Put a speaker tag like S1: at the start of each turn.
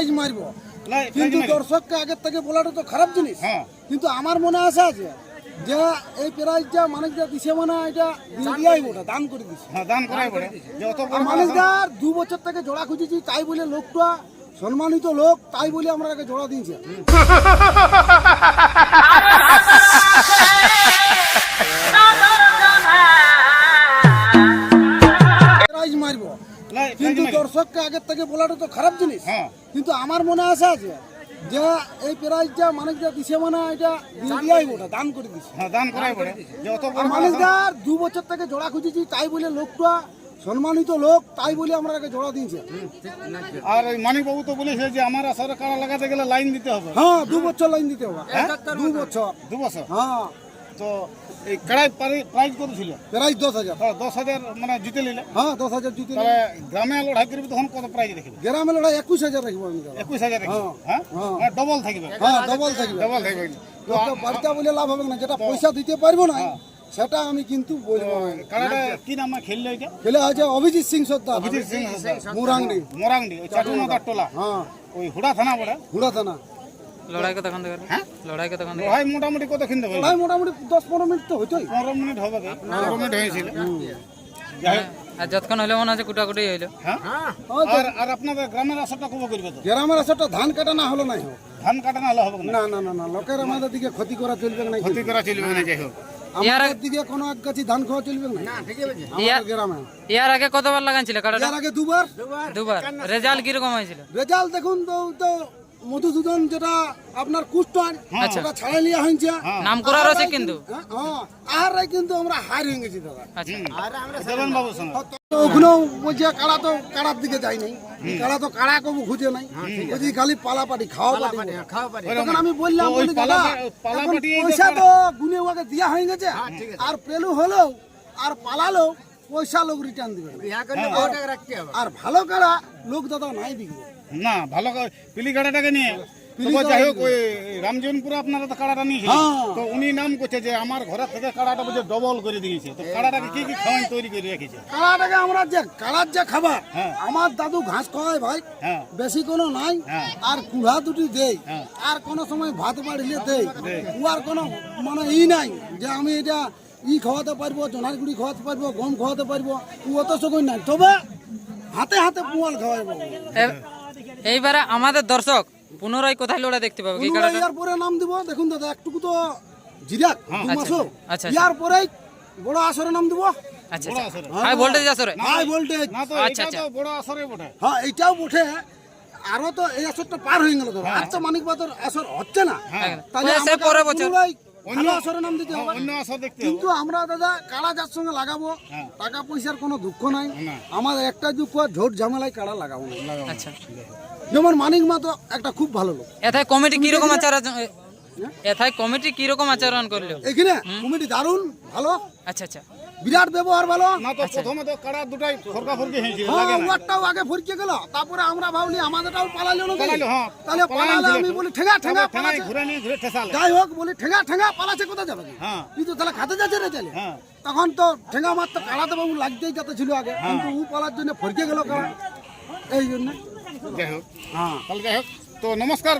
S1: Prize মারবো। কিন্তু দর্শককে আগের থেকে বলাটা তো খারাপ জিনিস।
S2: হ্যাঁ।
S1: কিন্তু আমার মনে আশা আছে যে এই প্রাইজটা মানিকদা দিছে মানে এটা দিয়াই ওটা দান করে দিছে।
S2: হ্যাঁ দান
S1: আর মানিকদার দু বছর থেকে জোড়া খুঁজেছি তাই বলে লোকটা সম্মানিত লোক তাই বলে আমরা একে জোড়া দিয়েছি। কিন্তু দর্শককে আগের থেকে বলাটা তো খারাপ জিনিস।
S2: হ্যাঁ।
S1: কিন্তু আমার মনে আশা আছে যে এই প্রাইজটা মানিকদা দিছে মানে এটা দিয়াই ওটা দান করে দিছে।
S2: হ্যাঁ দান করাই পড়ে যে অত বড়
S1: মানিকদার দু বছর থেকে জোড়া খুঁজেছি তাই বলে লোকটা সম্মানিত লোক তাই বলে আমরা একে জোড়া দিয়েছি।
S2: আর ওই মানিকবাবু তো বলেছে যে আমার আসরে কাড়া লাগাতে গেলে লাইন দিতে হবে।
S1: হ্যাঁ দু বছর লাইন দিতে হবে। দু বছর।
S2: দু বছর?
S1: হ্যাঁ।
S2: তো এই কাড়াই প্রাইজ কত ছিল
S1: প্রাইজ দশ হাজার।
S2: তো দশ হাজার মানে জিতে নিলে।
S1: হ্যাঁ দশ হাজার জিতে
S2: তাহলে গ্রামে লড়াই করবি তখন কত প্রাইজ দেখবে?
S1: গ্রামে লড়াই একুশ হাজার রাখব আমি
S2: একুশ হাজার রাখবে
S1: হ্যাঁ,
S2: হ্যাঁ?
S1: হ্যাঁ।
S2: ডবল থাকবে।
S1: হ্যাঁ ডবল থাকবে।
S2: ডবল থাকবে। তো
S1: বাড়িতে বলে লাভ হবে না যেটা পয়সা দিতে পারব না সেটা আমি কিন্তু বলব।
S2: কি নাম খেললে
S1: খেলে আছে অভিজিৎ সিং সর্দার।
S2: অভিজিৎ সিং
S1: মুরাংডি
S2: মোরাংডি ওই টোলা।
S1: হ্যাঁ।
S2: ওই হুড়া থানা পড়ে
S1: হুড়া থানা।
S3: লড়াই কতক্ষণ দেখবেন
S2: হ্যাঁ?
S3: লড়াই দেখবেন
S2: লড়াই মোটামুটি কত
S1: লড়াই মোটামুটি দশ পনেরো মিনিট তো হইতোই।
S2: পনেরো মিনিট হবে মিনিট হয়েছিল।
S3: আর যতক্ষণ হইলে মনে হচ্ছে কুটাকুটি হইল।
S2: হ্যাঁ? আর আর আপনাদের গ্রামের আসরটা কবে করবে তো?
S1: গ্রামের আসারটা ধান কাটা না হলো নাই
S2: ধান কাটা না হলে হবে না?
S1: না না না লোকের আমাদের দিকে ক্ষতি করা চলবে না।
S2: ক্ষতি করা চলবে না যাই হোক।
S1: দিকে কোনো এক গাছি ধান খাওয়া চলবে না। আমাদের গ্রামে।
S3: ইয়ার আগে কতবার লাগাইছিল
S1: এর আগে দুবার।
S3: দুবার। রেজাল্ট কীরকম হয়েছিল?
S1: রেজাল্ট দেখুন তো তো মধুসূদন যেটা আপনার কুষ্টার সেটা ছাড়াই লিয়া হয়েছে
S3: নাম করার আছে কিন্তু।
S1: হ্যাঁ, হ্যাঁ। আর কিন্তু আমরা হার হয়ে গেছি দাদা।
S3: আচ্ছা।
S1: তো ওখানেও বলছে কাড়া তো কাড়ার দিকে যাই নাই কাড়া তো কাড়া কবু খুঁজে নাই। বলছি খালি পালা পাটি খাওয়া পাটি। তখন আমি বললাম বলি দাদা পয়সা তো গুনে ওকে দেওয়া হয়ে গেছে। আর পেলু হলো আর পালালো পয়সা লোক রিটার্ন দিবে। আর ভালো কাড়া লোক দাদা নাই বিকবে
S2: না ভালো করে- পিলি কাড়াটাকে নিয়ে। তবে যাই হোক ওই রামজীবনপুরে আপনারা তো কাড়াটা নিয়েছিলেন
S1: হ্যাঁ।
S2: তো উনি নাম করছে যে আমার ঘরের থেকে কাড়াটা বুঝে ডবল করে দিয়েছে। তো কাড়াটাকে কি কি খাওয়াই তৈরি করে রেখেছে?
S1: কাড়াটাকে আমরা যে কাড়ার যে খাবার
S2: হ্যাঁ।
S1: আমার দাদু ঘাস খাওয়ায় ভাই।
S2: হ্যাঁ।
S1: বেশি কোনো নাই। আর কুড়া দুটি দেই।
S2: হ্যাঁ।
S1: আর কোনো সময় ভাত বাড়িলে দেই। ও আর কোনো মানে ই নাই যে আমি এটা ই খাওয়াতে পারব জোনার গুড়ি খাওয়াতে পারব গম খাওয়াতে পারব। ও অত সকই নাই। তবে হাতে হাতে পোয়াল খাওয়াবো
S3: এ- এইবারে আমাদের দর্শক পুনরায় কোথায় লড়াই দেখতে পাবে? কি
S1: ইয়ার পরে নাম দিব। দেখুন দাদা একটুকু তো জিরাক দু মাসও।
S3: আচ্ছা, আচ্ছা।
S1: ইয়ার পরেই বড় আসরে নাম দিব।
S3: আচ্ছা আচ্ছা। হাই ভোল্টেজ আসরে?
S1: High voltage.
S2: না
S3: আচ্ছা,
S2: বড় আসরে বটে।
S1: হ্যাঁ এইটাও উঠে আরও তো এই আসরটা পার হয়ে গেল তো আর তো মানিক বাদর আসর হচ্ছে না। তাহলে
S3: হ্যাঁ, সে
S1: আমাকে
S3: পরের বছর।
S1: পুনরায় আসরে নাম দিতে হবে।
S2: অন্য আসর দেখতে
S1: কিন্তু আমরা দাদা কাড়া যার সঙ্গে লাগাবো
S2: হ্যাঁ।
S1: টাকা পয়সার কোনো দুঃখ নাই। আমাদের একটা দুঃখ ঝোট ঝামেলায় কাড়া লাগাবো না।
S3: আচ্ছা।
S1: যেমন মানিক মা তো একটা খুব ভালো লোক।
S3: এথায় কমিটি কীরকম আচরণ এথায় কমিটি কীরকম আচরণ করল?
S1: এখানে কমিটি দারুণ ভালো।
S3: আচ্ছা আচ্ছা।
S1: বিরাট ব্যবহার ভালো।
S2: না তো প্রথমে তো কাড়া দুটাই ফরকা ফরকি হয়েছিল
S1: হ্যাঁ
S2: লাগে না।
S1: ওয়ারটাও আগে ফরকে গেল তারপরে আমরা ভাবলি আমাদেরটাও পালালো না
S2: হ্যাঁ।
S1: তাহলে পালালে আমি বলি ঠেঙ্গা ঠেঙ্গা
S2: ঠেঙাই ঘুরে নিয়ে ঘুরে ঠেসালে।
S1: যাই হোক বলি ঠেঙ্গা ঠেঙ্গা পালাচ্ছে কোথায় যাবে
S2: হ্যাঁ।
S1: কিন্তু তাহলে খাতে যাচ্ছে রে চলে
S2: হ্যাঁ।
S1: তখন তো ঠেঙ্গা মারতে কাড়াতে বাবু লাগতেই যাতে ছিল আগে কিন্তু ও পালার জন্য ফরকে গেল কাড়া। এই জন্য।
S2: যাই হোক।
S1: হ্যাঁ।
S2: তাহলে যাই হোক। তো নমস্কার।